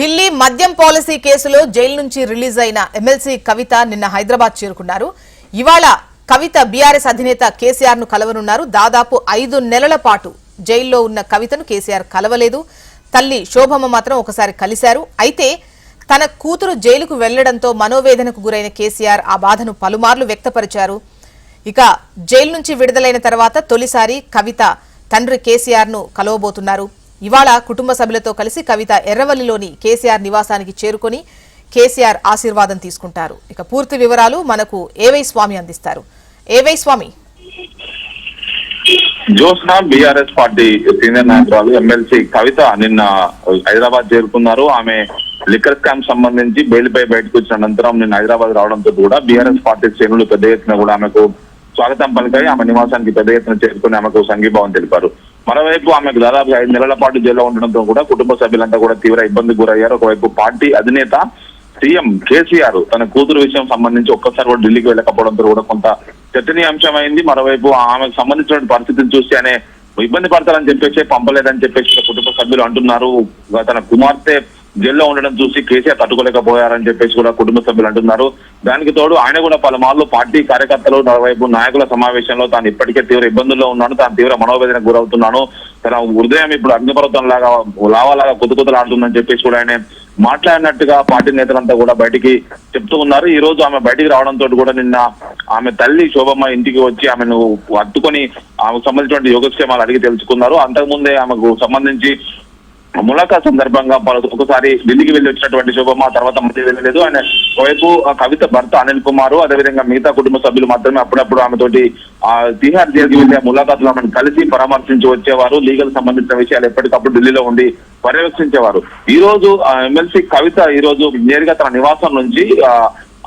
ఢిల్లీ మద్యం పాలసీ కేసులో జైలు నుంచి రిలీజ్ అయిన ఎమ్మెల్సీ కవిత నిన్న హైదరాబాద్ చేరుకున్నారు. ఇవాళ కవిత బీఆర్ఎస్ అధినేత కేసీఆర్ను కలవనున్నారు. దాదాపు ఐదు నెలల పాటు జైల్లో ఉన్న కవితను కేసీఆర్ కలవలేదు. తల్లి శోభమ్మ మాత్రం ఒకసారి కలిశారు. అయితే తన కూతురు జైలుకు వెళ్ళడంతో మనోవేదనకు గురైన కేసీఆర్ ఆ బాధను పలుమార్లు వ్యక్తపరిచారు. ఇక జైలు నుంచి విడుదలైన తర్వాత తొలిసారి కవిత తండ్రి కేసీఆర్ను కలవబోతున్నారు. ఇవాళ కుటుంబ సభ్యులతో కలిసి కవిత ఎర్రవల్లిలోని కేసీఆర్ నివాసానికి చేరుకొని కేసీఆర్ ఆశీర్వాదం తీసుకుంటారు. ఇక పూర్తి వివరాలు మనకు ఏవై స్వామి అందిస్తారు. ఏవై స్వామి? జోస్నా బీఆర్ఎస్ పార్టీ సీనియర్ నాయకురాలు ఎమ్మెల్సీ కవిత నిన్న హైదరాబాద్ చేరుకున్నారు. ఆమె లిక్కర్ స్కామ్ సంబంధించి బెయిల్పై బయటకు వచ్చిన అనంతరం నిన్న హైదరాబాద్ రావడంతో కూడా బీఆర్ఎస్ పార్టీ శ్రేణులు పెద్ద ఎత్తున కూడా ఆమెకు స్వాగతం పలికాయి. ఆమె నివాసానికి పెద్ద ఎత్తున చేరుకుని ఆమెకు సంఘీభావం తెలిపారు. మరోవైపు ఆమెకు దాదాపు ఐదు నెలల పాటు జైల్లో ఉండడంతో కూడా కుటుంబ సభ్యులంతా కూడా తీవ్ర ఇబ్బందికి గురయ్యారు. ఒకవైపు పార్టీ అధినేత సీఎం కేసీఆర్ తన కూతురు విషయం సంబంధించి ఒక్కసారి కూడా ఢిల్లీకి వెళ్ళకపోవడంతో కూడా కొంత చర్చనీయాంశమైంది. మరోవైపు ఆమెకు సంబంధించిన పరిస్థితిని చూసి అనే ఇబ్బంది పడతారని చెప్పేసి పంపలేదని చెప్పేసి కుటుంబ సభ్యులు అంటున్నారు. తన కుమార్తె జైల్లో ఉండడం చూసి కేసీఆర్ తట్టుకోలేకపోయారని చెప్పేసి కూడా కుటుంబ సభ్యులు అంటున్నారు. దానికి తోడు ఆయన కూడా పలుమార్లు పార్టీ కార్యకర్తలు మరోవైపు నాయకుల సమావేశంలో తాను ఇప్పటికే తీవ్ర ఇబ్బందుల్లో ఉన్నాను తాను తీవ్ర మనోవేదనకు గురవుతున్నాను. తన హృదయం ఇప్పుడు అగ్నిపర్వతం లాగా లావాలాగా కుతుకుతలాడుతుందని చెప్పేసి కూడా ఆయన మాట్లాడినట్టుగా పార్టీ నేతలంతా కూడా బయటికి చెప్తూ ఉన్నారు. ఈ రోజు ఆమె బయటికి రావడంతో కూడా నిన్న ఆమె తల్లి శోభమ్మ ఇంటికి వచ్చి ఆమెను అత్తుకొని ఆమెకు సంబంధించిన యోగక్షేమాలు అడిగి తెలుసుకున్నారు. అంతకుముందే ఆమెకు సంబంధించి ములాఖాత్ సందర్భంగా పలు ఒకసారి ఢిల్లీకి వెళ్ళి వచ్చినటువంటి శోభమ్మ తర్వాత మధ్య వెళ్ళలేదు. ఆయన ఒకవైపు ఆ కవిత భర్త అనిల్ కుమార్ అదేవిధంగా మిగతా కుటుంబ సభ్యులు మాత్రమే అప్పుడప్పుడు ఆమెతోటి ఆ తిహార్ జైలుకి వెళ్ళే ములాఖాతులు ఆమెను కలిసి పరామర్శించి వచ్చేవారు. లీగల్ సంబంధించిన విషయాలు ఎప్పటికప్పుడు ఢిల్లీలో ఉండి పర్యవేక్షించేవారు. ఈ రోజు ఆ ఎమ్మెల్సీ కవిత ఈ రోజు నేరుగా తన నివాసం నుంచి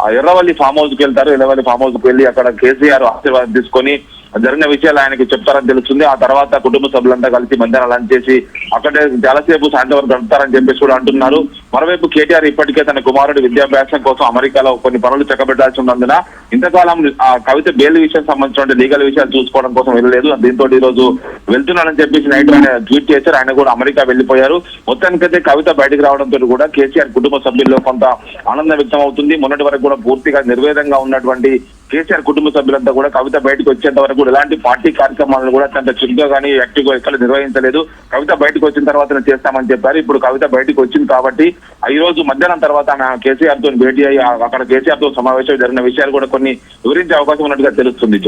ఆ ఎర్రవల్లి ఫామ్ హౌస్కి వెళ్తారు. ఎర్రవల్లి ఫామ్ హౌస్కి వెళ్ళి అక్కడ కేసీఆర్ ఆశీర్వాదం తీసుకొని జరిగిన విషయాలు ఆయనకి చెప్తారని తెలుస్తుంది. ఆ తర్వాత కుటుంబ సభ్యులంతా కలిసి మధ్యాహ్నం లంచ్ చేసి అక్కడే చాలాసేపు సాయంత్రం గడుపుతారని చెప్పేసి కూడా అంటున్నారు. మరోవైపు కేటీఆర్ ఇప్పటికే తన కుమారుడి విద్యాభ్యాసం కోసం అమెరికాలో కొన్ని పనులు చెక్కబెట్టాల్సి ఉన్నందున ఇంతకాలం ఆ కవిత బెయిల్ విషయం సంబంధించిన లీగల్ విషయాలు చూసుకోవడం కోసం వెళ్ళలేదు. దీంతో ఈ రోజు వెళ్తున్నానని చెప్పేసి నైట్ ఆయన ట్వీట్ చేశారు. ఆయన కూడా అమెరికా వెళ్ళిపోయారు మొత్తానికైతే కవిత బయటకు రావడంతో కూడా కేసీఆర్ కుటుంబ సభ్యుల్లో కొంత ఆనందం వ్యక్తం అవుతుంది. మొన్నటి వరకు కూడా పూర్తిగా నిర్వేదంగా ఉన్నటువంటి కేసీఆర్ కుటుంబ సభ్యులంతా కూడా కవిత బయటకు వచ్చేంత వరకు కూడా ఎలాంటి పార్టీ కార్యక్రమాలను కూడా అంత చురుగ్గా కానీ యాక్టివ్గా ఎక్కడ నిర్వహించలేదు. కవిత బయటకు వచ్చిన తర్వాత చేస్తామని చెప్పారు. ఇప్పుడు కవిత బయటకు వచ్చింది కాబట్టి ఈ రోజు మధ్యాహ్నం తర్వాత ఆమె కేసీఆర్తో భేటీ అయ్యి అక్కడ కేసీఆర్తో సమావేశం జరిగిన విషయాలు కూడా కొన్ని వివరించే అవకాశం ఉన్నట్టుగా తెలుస్తుంది.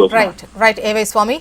రైట్ ఏవై స్వామి